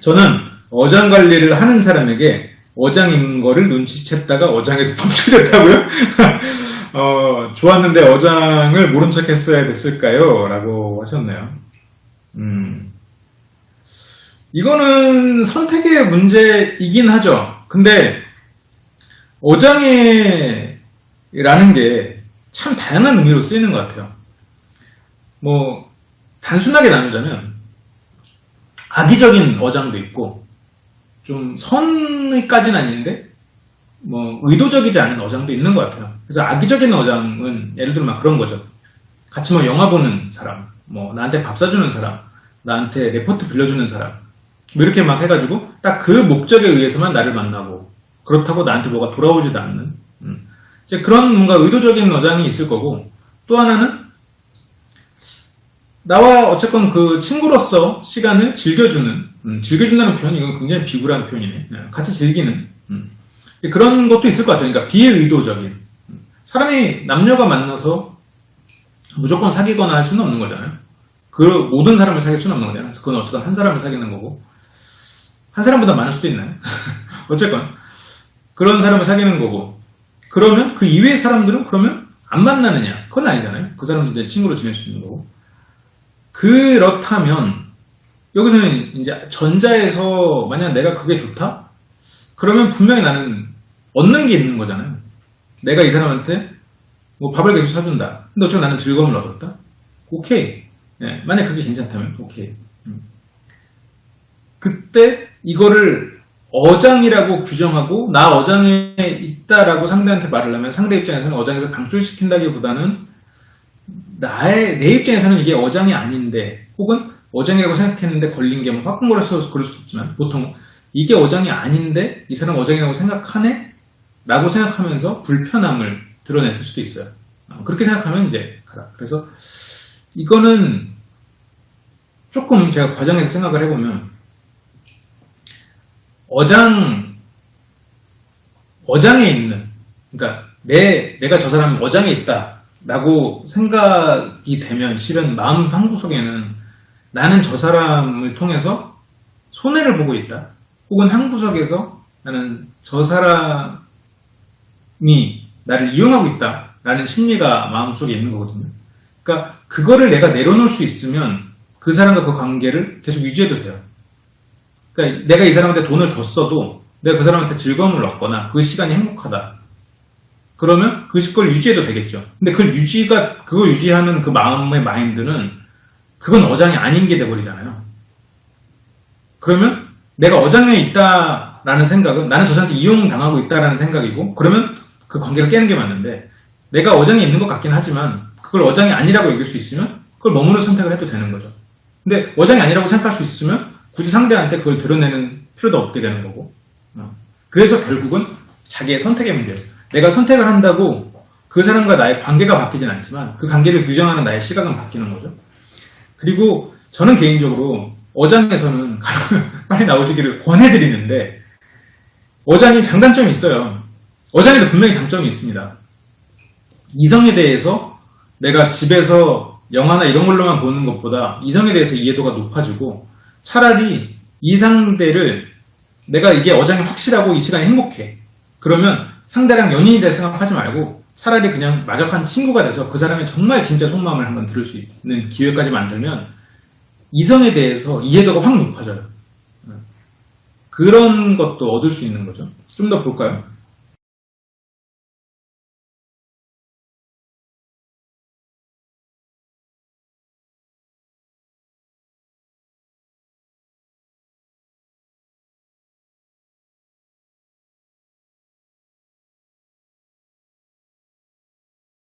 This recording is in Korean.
저는 어장 관리를 하는 사람에게 어장인 거를 눈치챘다가 어장에서 방출됐다고요? 어, 좋았는데 어장을 모른 척 했어야 됐을까요? 라고 하셨네요. 음. 이거는 선택의 문제이긴 하죠. 근데 어장애라는 게 참 다양한 의미로 쓰이는 것 같아요. 뭐 단순하게 나누자면 악의적인 어장도 있고 좀 선의까지는 아닌데 뭐 의도적이지 않은 어장도 있는 것 같아요. 그래서 악의적인 어장은 예를 들면 막 그런 거죠. 같이 뭐 영화 보는 사람, 뭐 나한테 밥 사주는 사람, 나한테 레포트 빌려주는 사람, 뭐 이렇게 막 해가지고 딱 그 목적에 의해서만 나를 만나고 그렇다고 나한테 뭐가 돌아오지도 않는 음. 이제 그런 뭔가 의도적인 어장이 있을 거고 또 하나는 나와 어쨌건 그 친구로서 시간을 즐겨주는 음, 즐겨준다는 표현 이건 굉장히 비굴한 표현이네 예, 같이 즐기는 음. 그런 것도 있을 것 같아요 그러니까 비의도적인 음. 사람이 남녀가 만나서 무조건 사귀거나 할 수는 없는 거잖아요 그 모든 사람을 사귈 수는 없는 거잖아요 그건 어쨌든 한 사람을 사귀는 거고 한 사람보다 많을 수도 있나요? 어쨌건 그런 사람을 사귀는 거고 그러면 그 이외의 사람들은 그러면 안 만나느냐? 그건 아니잖아요. 그 사람들 친구로 지낼 수 있는 거고. 그렇다면 여기서는 이제 전자에서 만약 내가 그게 좋다? 그러면 분명히 나는 얻는 게 있는 거잖아요. 내가 이 사람한테 뭐 밥을 계속 사준다. 근데 어차피 나는 즐거움을 얻었다? 오케이. 예, 만약 그게 괜찮다면 오케이. 음. 그때 이거를 어장이라고 규정하고 나 어장에 있다라고 상대한테 말을 하면 상대 입장에서는 어장에서 방출시킨다기보다는 나의 내 입장에서는 이게 어장이 아닌데 혹은 어장이라고 생각했는데 걸린 게뭐 화끈거려서 그럴 수도 있지만 보통 이게 어장이 아닌데 이 사람 어장이라고 생각하네? 라고 생각하면서 불편함을 드러냈을 수도 있어요. 어, 그렇게 생각하면 이제 가다. 그래서 이거는 조금 제가 과정에서 생각을 해보면 어장 어장에 있는 그러니까 내 내가 저 사람이 어장에 있다 라고 생각이 되면 실은 마음 한 구석에는 나는 저 사람을 통해서 손해를 보고 있다. 혹은 한 구석에서 나는 저 사람이 나를 이용하고 있다 라는 심리가 마음속에 있는 거거든요. 그러니까 그거를 내가 내려놓을 수 있으면 그 사람과 그 관계를 계속 유지해도 돼요. 그러니까 내가 이 사람한테 돈을 더 써도 내가 그 사람한테 즐거움을 얻거나 그 시간이 행복하다. 그러면 그 시걸 유지해도 되겠죠. 근데 그 유지가 그걸 유지하는 그 마음의 마인드는 그건 어장이 아닌 게 돼버리잖아요. 그러면 내가 어장에 있다라는 생각은 나는 저 사람한테 이용당하고 있다라는 생각이고 그러면 그 관계를 깨는 게 맞는데 내가 어장에 있는 것 같긴 하지만 그걸 어장이 아니라고 얘기할 수 있으면 그걸 머무는 선택을 해도 되는 거죠. 근데 어장이 아니라고 생각할 수 있으면 굳이 상대한테 그걸 드러내는 필요도 없게 되는 거고. 어. 그래서 결국은 자기의 선택의 문제예요. 내가 선택을 한다고 그 사람과 나의 관계가 바뀌진 않지만 그 관계를 규정하는 나의 시각은 바뀌는 거죠. 그리고 저는 개인적으로 어장에서는 빨리 나오시기를 권해드리는데 어장이 장단점이 있어요. 어장에도 분명히 장점이 있습니다. 이성에 대해서 내가 집에서 영화나 이런 걸로만 보는 것보다 이성에 대해서 이해도가 높아지고 차라리 이 상대를 내가 이게 어장이 확실하고 이 시간이 행복해. 그러면 상대랑 연인이 될 생각하지 말고 차라리 그냥 막역한 친구가 돼서 그 사람의 정말 진짜 속마음을 한번 들을 수 있는 기회까지 만들면 이성에 대해서 이해도가 확 높아져요. 그런 것도 얻을 수 있는 거죠. 좀 더 볼까요?